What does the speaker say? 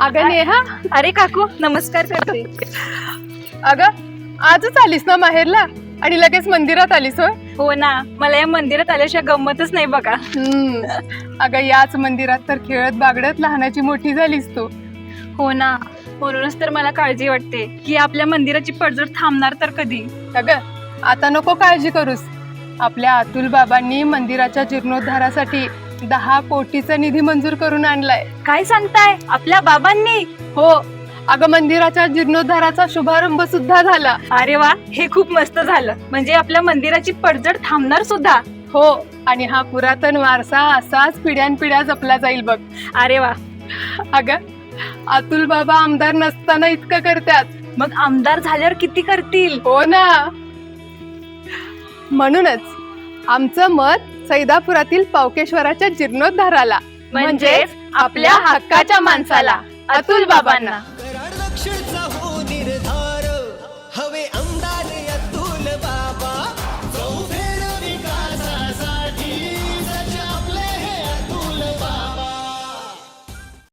अगं नेहा अरे काकू नमस्कार करते. अगं आजच आलीस ना माहेरला? आणि लगेच मंदिरात आलीस होय? हो ना मला या मंदिरात आल्याशिवाय गंमतच नाही बघा. हम्म. अगं याच मंदिरात तर खेळत बागडत लहानाची मोठी झालीस तू. हो ना म्हणूनच तर मला काळजी वाटते की आपल्या मंदिराची पडझड थांबणार तर कधी. अगं आता नको काळजी करूस. आपल्या अतुल बाबांनी मंदिराच्या जीर्णोद्धारासाठी दहा कोटीचा निधी मंजूर करून आणलाय. काय सांगताय? आपल्या बाबांनी? हो. अगं मंदिराच्या जीर्णोद्धाराचा शुभारंभ सुद्धा झाला. अरे वा हे खूप मस्त झालं. म्हणजे आपल्या मंदिराची पडझड थांबणार सुद्धा. हो. आणि हा पुरातन वारसा असाच पिढ्यानपिढ्या जपला जाईल बघ. अरे वा. अगं अतुल बाबा आमदार नसताना इतकं करतात. मग आमदार झाल्यावर किती करतील? हो ना. म्हणूनच आमचं मत सैदापुरातील पावकेश्वराच्या जीर्णोद्धाराला म्हणजेच आपल्या हक्काच्या माणसाला अतुल बाबांना.